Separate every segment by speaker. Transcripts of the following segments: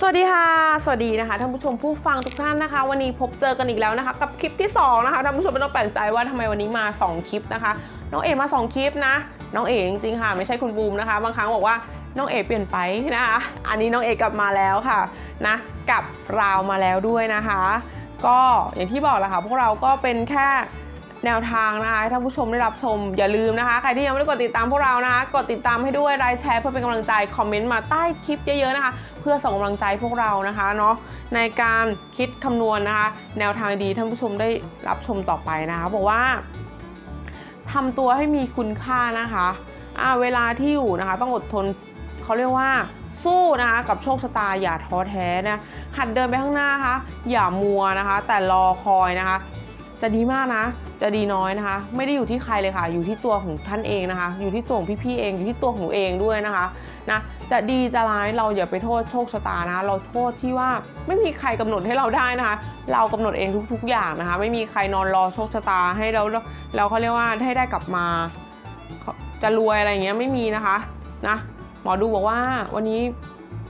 Speaker 1: สวัสดีค่ะ สวัสดีนะคะท่านผู้ชมผู้ฟังทุกท่านนะคะ วันนี้พบเจอกันอีกแล้วนะคะ กับคลิปที่2นะคะท่านผู้ชมไม่ต้องแปลกใจว่าทำไมวันนี้มา 2 คลิปนะคะ น้องเอมา 2 คลิปนะ น้องเอจริงๆค่ะ ไม่ใช่คุณบูมนะคะ บางครั้งบอกว่าน้องเอเปลี่ยนไปนะคะ อันนี้น้องเอกลับมาแล้วค่ะนะกลับราวมาแล้วด้วยนะคะ ก็อย่างที่บอกแหละค่ะพวกเราก็เป็นแค่ แนวทางนะคะท่านผู้ชมได้รับชมอย่าลืมนะคะ ใครที่ยังไม่ได้กดติดตามพวกเรานะคะ กดติดตามให้ด้วยไลค์แชร์เพื่อเป็นกำลังใจคอมเมนต์มาใต้คลิปเยอะๆนะคะ เพื่อส่งกำลังใจพวกเรานะคะเนาะในการคิดคำนวณนะคะ แนวทางดีท่านผู้ชมได้รับชมต่อไปนะคะบอกว่าทำตัวให้มีคุณค่านะคะอ่าเวลาที่อยู่นะคะ ต้องอดทนเขาเรียกว่าสู้นะคะกับโชคชะตาอย่าท้อแท้นะหัดเดินไปข้างหน้านะคะอย่ามัวนะคะ แต่รอคอยนะคะ จะดีมากนะ จะดีน้อยนะคะ ไม่ได้อยู่ที่ใครเลยค่ะ อยู่ที่ตัวของท่านเองนะคะ อยู่ที่ตัวของพี่ๆเอง อยู่ที่ตัวของหนูเองด้วยนะคะนะจะดีจะร้ายเราอย่าไปโทษโชคชะตานะ เราโทษที่ว่าไม่มีใครกำหนดให้เราได้นะคะ เรากำหนดเองทุก ๆ อย่างนะคะ ไม่มีใครนอนรอโชคชะตาให้เราเราเขาเรียกว่าให้ได้กลับมา จะรวยอะไรเงี้ยไม่มีนะคะนะหมอดูบอกว่าวันนี้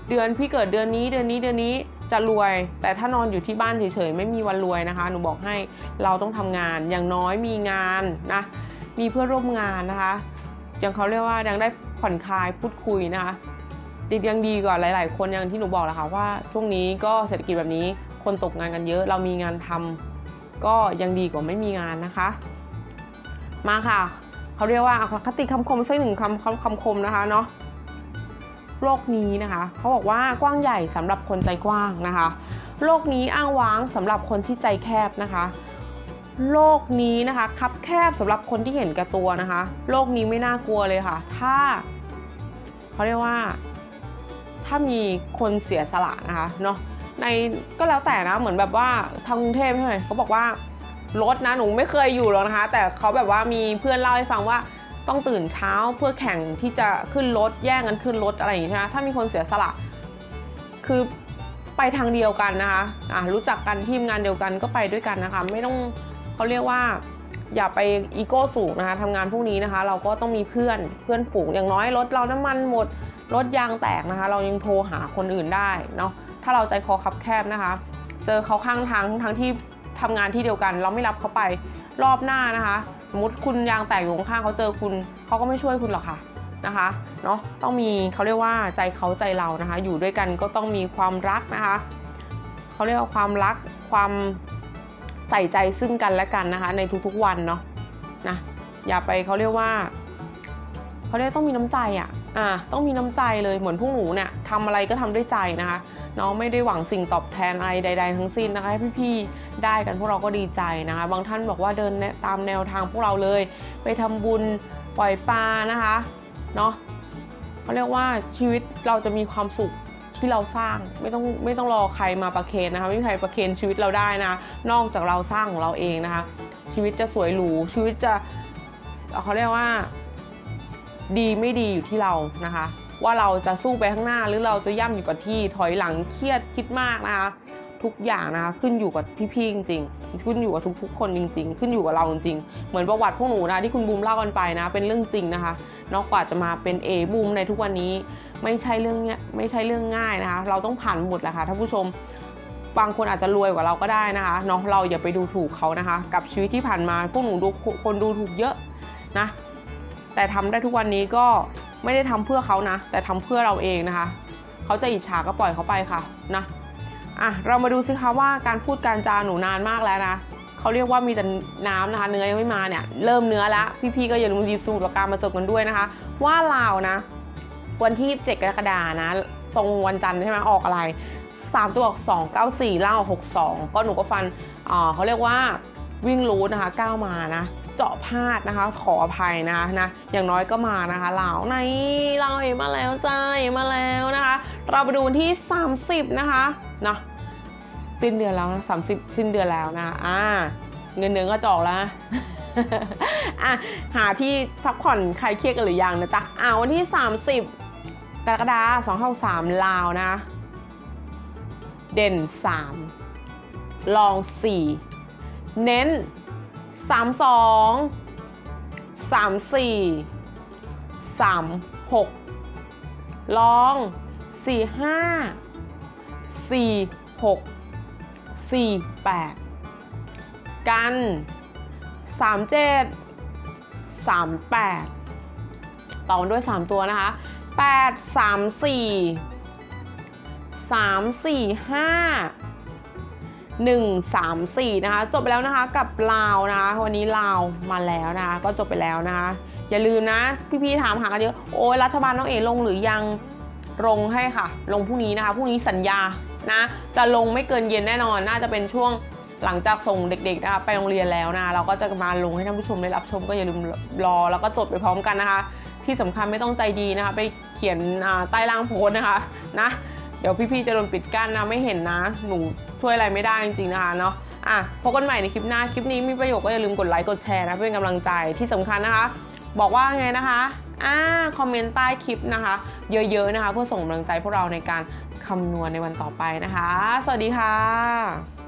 Speaker 1: เดือนพี่เกิดเดือนนี้เดือนนี้เดือนนี้ จะรวย แต่ถ้านอนอยู่ที่บ้านเฉยๆไม่มีวันรวยนะคะ หนูบอกให้เราต้องทำงานอย่างน้อยมีงานนะมีเพื่อนร่วมงานนะคะยังเขาเรียกว่ายังได้ผ่อนคลายพูดคุยนะคะดียังดีกว่าหลาย ๆ คนอย่างที่หนูบอกแหละค่ะว่าช่วงนี้ก็เศรษฐกิจแบบนี้คนตกงานกันเยอะ เรามีงานทำก็ยังดีกว่าไม่มีงานนะคะ มาค่ะเขาเรียกว่าคติคำคมสักหนึ่งคำคำคมนะคะเนาะ โลกนี้นะคะเขาบอกว่ากว้างใหญ่สำหรับคนใจกว้างนะคะโลกนี้อ้างว้างสำหรับคนที่ใจแคบนะคะโลกนี้นะคะคับแคบสำหรับคนที่เห็นแก่ตัวนะคะโลกนี้ไม่น่ากลัวเลยค่ะ ถ้าเขาเรียกว่า ถ้ามีคนเสียสละนะคะเนาะในก็แล้วแต่นะเหมือนแบบว่าทางกรุงเทพใช่ไหมเขาบอกว่ารถนะหนูไม่เคยอยู่หรอกนะคะ แต่เขาแบบว่ามีเพื่อนเล่าให้ฟังว่า ต้องตื่นเช้าเพื่อแข่งที่จะขึ้นรถแย่งกันขึ้นรถอะไรอย่างนี้ใช่ไหมถ้ามีคนเสียสละคือไปทางเดียวกันนะคะอะรู้จักกันทีมงานเดียวกันก็ไปด้วยกันนะคะ ไม่ต้องเขาเรียกว่า อย่าไปอีโก้สูงนะคะทำงานพวกนี้นะคะ เราก็ต้องมีเพื่อนเพื่อนฝูงอย่างน้อยรถเราน้ำมันหมดรถยางแตกนะคะ เรายังโทรหาคนอื่นได้เนาะถ้าเราใจคอคับแคบนะคะ เจอเขาข้างทางทั้งที่ทำงานที่เดียวกัน เราไม่รับเขาไปรอบหน้านะคะ สมมติคุณยางแตกอยู่ข้างเขาเจอคุณเขาก็ไม่ช่วยคุณหรอกค่ะนะคะเนาะต้องมีเขาเรียกว่าใจเขาใจเรานะคะ อยู่ด้วยกันก็ต้องมีความรักนะคะเขาเรียกว่าความรักความใส่ใจซึ่งกันและกันนะคะ ในทุกๆวันเนาะนะอย่าไปเขาเรียกว่าเขาเรียกต้องมีน้ำใจอะอ่าต้องมีน้ำใจเลยเหมือนพวกหนูเนี่ยทำอะไรก็ทำด้วยใจนะคะ เนาะไม่ได้หวังสิ่งตอบแทนอะไรใด ๆ ทั้งสิ้นนะคะให้พี่ๆได้กันพวกเราก็ดีใจนะคะ บางท่านบอกว่าเดินตามแนวทางพวกเราเลย ไปทำบุญปล่อยปลานะคะเนาะเขาเรียกว่าชีวิตเราจะมีความสุขที่เราสร้างไม่ต้องไม่ต้องรอใครมาประเคนนะคะไม่มีใครประเคนชีวิตเราได้นะ นอกจากเราสร้างของเราเองนะคะ ชีวิตจะสวยหรูชีวิตจะเขาเรียกว่า ดีไม่ดีอยู่ที่เรานะคะ ว่าเราจะสู้ไปข้างหน้าหรือเราจะย่ำอยู่กับที่ถอยหลังเครียดคิดมากนะคะทุกอย่างนะคะขึ้นอยู่กับพี่ๆจริงๆขึ้นอยู่กับทุกๆ คนจริง ๆ ขึ้นอยู่กับเราจริงๆเหมือนประวัติพวกหนูนะที่คุณบูมเล่ากันไปนะ เป็นเรื่องจริงนะคะนอกกว่าจะมาเป็นเอบูมในทุกวันนี้ ไม่ใช่เรื่องเนี้ยไม่ใช่เรื่องง่ายนะคะ เราต้องผ่านหมดแหละค่ะท่านผู้ชมบางคนอาจจะรวยกว่าเราก็ได้นะคะเนาะเราอย่าไปดูถูกเขานะคะ กับชีวิตที่ผ่านมาพวกหนูดูคนดูถูกเยอะนะแต่ทำได้ทุกวันนี้ก็ ไม่ได้ทำเพื่อเขานะ แต่ทำเพื่อเราเองนะคะ เขาจะอิจฉาก็ปล่อยเขาไปค่ะนะอะเรามาดูสิคะว่าการพูดการจาหนูนานมากแล้วนะเขาเรียกว่ามีแต่น้ำนะคะ เนื้อยังไม่มาเนี่ยเริ่มเนื้อแล้วพี่ๆก็อย่าลืมหยิบสมุดปากกามาจดกันด้วยนะคะ ว่าลาวนะ วันที่27กรกฎานะตรงวันจันทร์ใช่ไหมออกอะไร 3 ตัวออก2 9 4เล่า62 ก็หนูก็ฟันอ่าเขาเรียกว่าวิ่งรูทนะคะก้ามานะ เจาะพลาดนะคะ ขออภัยนะคะนะอย่างน้อยก็มานะคะเหล่าในเราเอมาแล้วจ้าเอมาแล้วนะคะ เราไปดูวันที่ 30 นะคะนะสิ้นเดือนแล้วนะสามสิบสิ้นเดือนแล้วนะอ่าเงินเดือนก็จอกแล้วนะอะหาที่พักผ่อนใครเครียดกันหรือยังนะจ๊ะอ่าวันที่ 30กรกฎาคม253ลาวนะ เด่น 3 ลอง 4 เน้น 32 34 36ลอง45 4 6 4 8กัน3 7 3 8ต่อด้วย3ตัวนะคะ8 3 4 3 4 5 1 3 4 นะคะ จบไปแล้วนะคะกับลาวนะคะ วันนี้ลาวมาแล้วนะคะ ก็จบไปแล้วนะคะ อย่าลืมนะ พี่ๆถามหากันเยอะโอ้ยรัฐบาลน้องเอลงหรือยังลงให้ค่ะ ลงพรุ่งนี้นะคะพรุ่งนี้สัญญานะจะลงไม่เกินเย็นแน่นอน น่าจะเป็นช่วงหลังจากส่งเด็กๆนะคะไปโรงเรียนแล้วนะเราก็จะมาลงให้ท่านผู้ชมได้รับชมก็อย่าลืมรอแล้วก็จดไปพร้อมกันนะคะ ที่สำคัญไม่ต้องใจดีนะคะ ไปเขียนใต้ล่างโพสนะคะนะ เดี๋ยวพี่ๆจะโดนปิดกั้นนะไม่เห็นนะหนู ช่วยอะไรไม่ได้จริงๆนะคะเนาะอะพบกันใหม่ในคลิปหน้า คลิปนี้มีประโยชน์ก็อย่าลืมกดไลค์กดแชร์นะเพื่อเป็นกำลังใจที่สำคัญนะคะ บอกว่าไงนะคะอ่าคอมเมนต์ใต้คลิปนะคะ เยอะๆนะคะ เพื่อส่งกำลังใจพวกเราในการคำนวณในวันต่อไปนะคะ สวัสดีค่ะ